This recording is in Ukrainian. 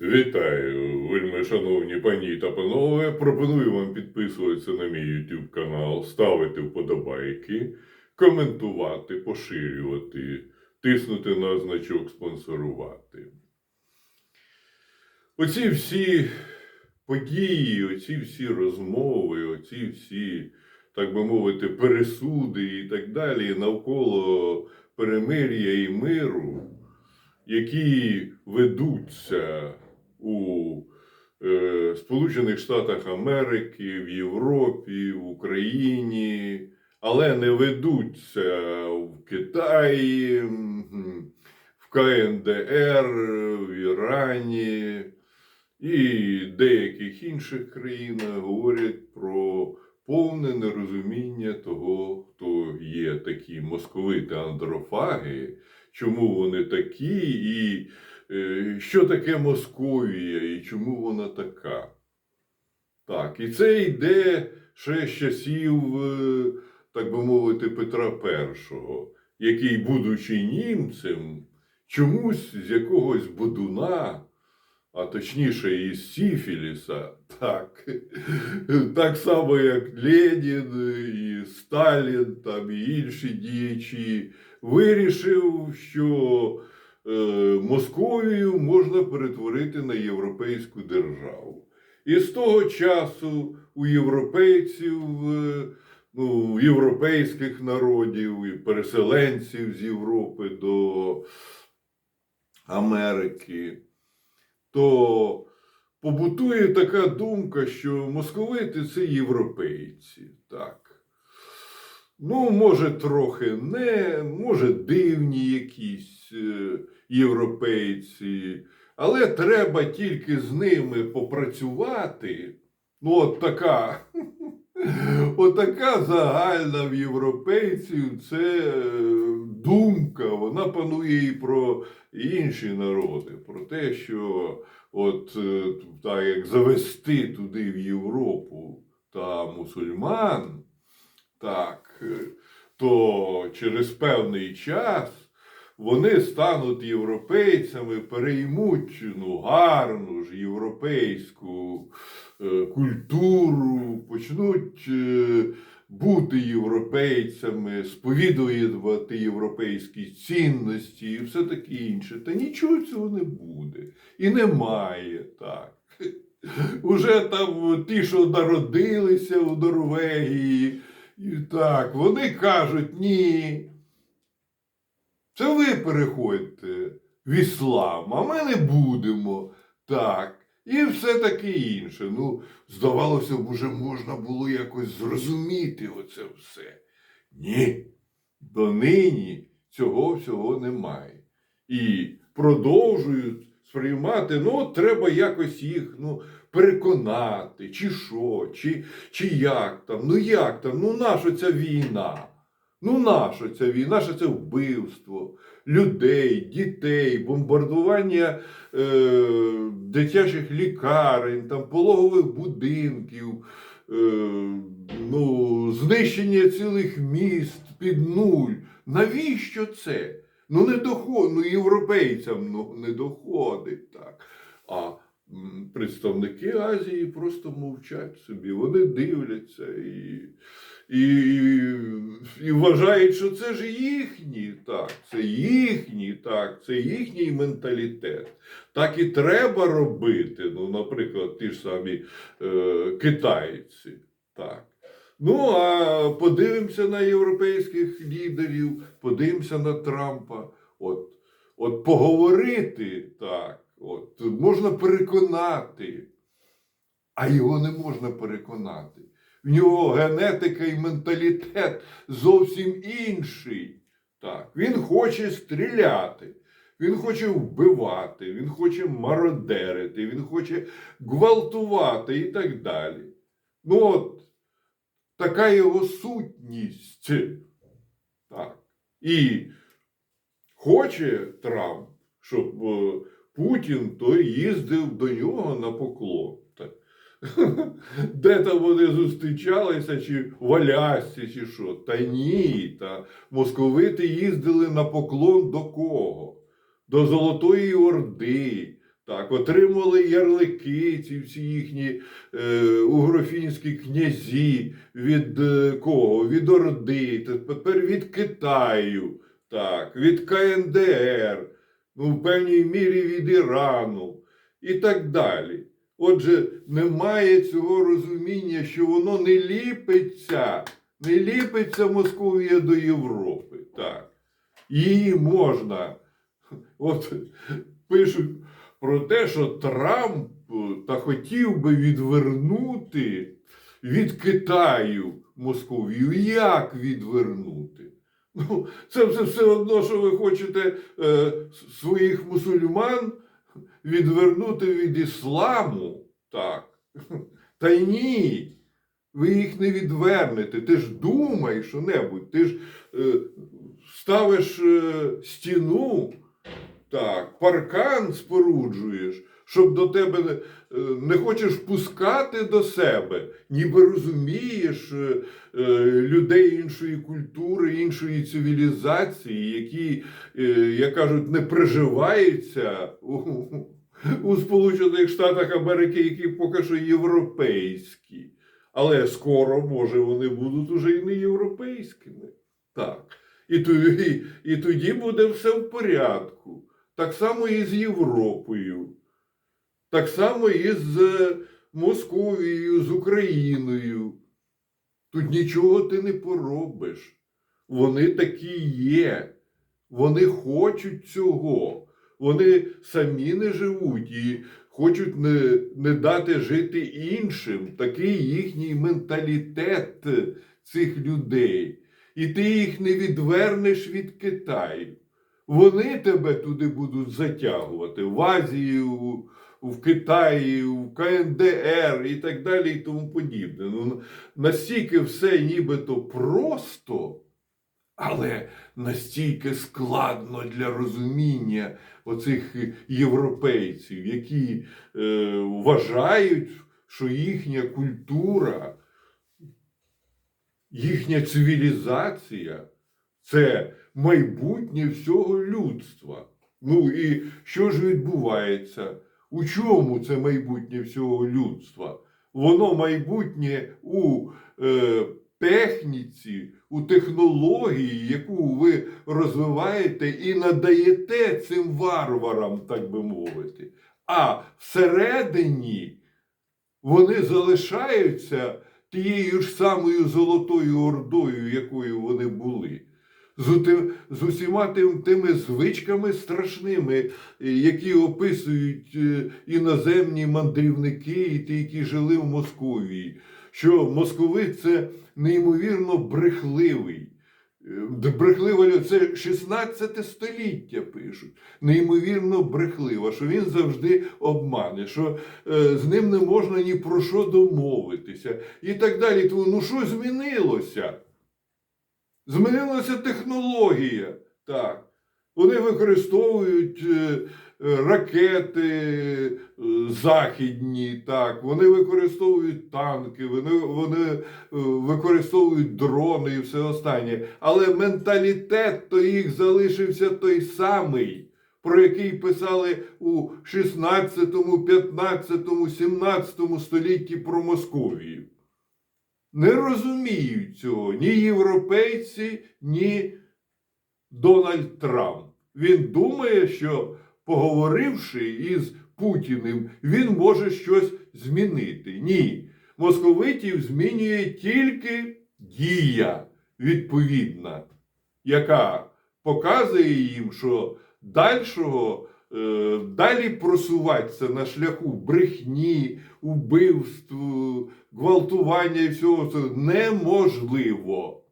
Вітаю, вельми шановні пані та панове. Пропоную вам підписуватися на мій YouTube канал, ставити вподобайки, коментувати, поширювати, тиснути на значок спонсорувати. Оці всі події, оці всі розмови, оці всі, так би мовити, пересуди і так далі навколо перемир'я і миру, які ведуться у е, Сполучених Штатах Америки, в Європі, в Україні, але не ведуться в Китаї, в КНДР, в Ірані і деяких інших країнах говорять про повне нерозуміння того, хто є такі московити андрофаги, чому вони такі, і що таке Московія, і чому вона така. Так, і це йде ще з часів, е, так би мовити, Петра І, який, будучи німцем, чомусь з якогось будуна, а точніше із Сіфіліса, так, так само, як Ленін, і Сталін, там, і інші діячі, вирішив, що е, Московію можна перетворити на європейську державу. І з того часу у європейців, е, ну, європейських народів і переселенців з Європи до Америки, то побутує така думка, що московити це європейці. Так. Ну, може, трохи не, може, дивні якісь е, європейці, але треба тільки з ними попрацювати. Ну, от така, от така загальна в європейців це е, думка, вона панує і про інші народи, про те, що от е, так як завести туди в Європу та мусульман, так, е, то через певний час вони стануть європейцями, переймуть ну, гарну ж європейську е, культуру, почнуть е, бути європейцями, сповідувати європейські цінності і все таке інше. Та нічого цього не буде. І немає так. Уже там ті, що народилися у Норвегії, і так, вони кажуть, ні. Це ви переходьте в іслам, а ми не будемо. Так. І все таке інше. Ну, здавалося б, уже можна було якось зрозуміти оце все. Ні. Донині цього всього немає. І продовжують сприймати, ну, треба якось їх ну, переконати, чи що, чи, чи як там, ну як там, ну наша ця війна? Ну наша ця війна, що це вбивство людей, дітей, бомбардування е, дитячих лікарень, там, пологових будинків, е, ну, знищення цілих міст під нуль. Навіщо це? Ну не доходить, ну європейцям ну, не доходить так. А представники Азії просто мовчать собі, вони дивляться і, і, і вважають, що це ж їхні, так, це їхній, так, це їхній менталітет. Так і треба робити. Ну, наприклад, ті ж самі е, китайці. Так. Ну, а подивимося на європейських лідерів, подивимося на Трампа. От, от поговорити так, от, можна переконати, а його не можна переконати. В нього генетика і менталітет зовсім інший. Так. Він хоче стріляти, він хоче вбивати, він хоче мародерити, він хоче гвалтувати і так далі. Ну от, така його сутність. Так. І хоче Трамп, щоб е, Путін той їздив до нього на поклон. Де там вони зустрічалися, чи в Алясці, чи що? Та ні. Та московити їздили на поклон до кого? До Золотої Орди, Так, отримали ярлики, ці всі їхні е, угрофінські князі від е, кого? Від Орди, тепер від Китаю, так, від КНДР, ну, в певній мірі від Ірану і так далі. Отже, немає цього розуміння, що воно не ліпиться, не ліпиться Московія до Європи. Так. Її можна. От пишуть про те, що Трамп е, та хотів би відвернути від Китаю Московію. Як відвернути? Ну, це все, все одно, що ви хочете е, своїх мусульман відвернути від ісламу. Так. Та й ні. Ви їх не відвернете. Ти ж думай що-небудь. Ти ж е, ставиш е, стіну, так, паркан споруджуєш, щоб до тебе не, е, не хочеш пускати до себе, ніби розумієш е, е, людей іншої культури, іншої цивілізації, які, як кажуть, не приживаються у, у Сполучених Штатах Америки, які поки що європейські. Але скоро, може, вони будуть уже і не європейськими. Так. І тоді, і тоді буде все в порядку. Так само і з Європою, так само і з е, Московією, з Україною. Тут нічого ти не поробиш. Вони такі є. Вони хочуть цього. Вони самі не живуть і хочуть не, не дати жити іншим. Такий їхній менталітет цих людей. І ти їх не відвернеш від Китаю. Вони тебе туди будуть затягувати в Азію, в Китаї, в КНДР і так далі, і тому подібне. Ну, настільки все нібито просто, але настільки складно для розуміння оцих європейців, які е, вважають, що їхня культура, їхня цивілізація це майбутнє всього людства. Ну і що ж відбувається? У чому це майбутнє всього людства? Воно майбутнє у е, техніці, у технології, яку ви розвиваєте і надаєте цим варварам, так би мовити. А всередині вони залишаються тією ж самою Золотою Ордою, якою вони були. З, з усіма тим, тими звичками страшними, е, які описують е, іноземні мандрівники і ті, які жили в Московії, що московит це неймовірно брехливий. Е, Брехлива це 16 століття пишуть. Неймовірно брехлива, що він завжди обмане, що е, з ним не можна ні про що домовитися і так далі. Тому, ну що змінилося? Змінилася технологія. Так. Вони використовують е, е, ракети е, західні, так, вони використовують танки, вони, вони використовують дрони і все останнє. Але менталітет то їх залишився той самий, про який писали у 16, 15, 17 столітті про Московію. Не розуміють цього ні європейці, ні Дональд Трамп. Він думає, що поговоривши із Путіним, він може щось змінити. Ні. Московитів змінює тільки дія відповідна, яка показує їм, що дальшого, е, далі просуватися на шляху брехні, убивств, гвалтування і всього це неможливо.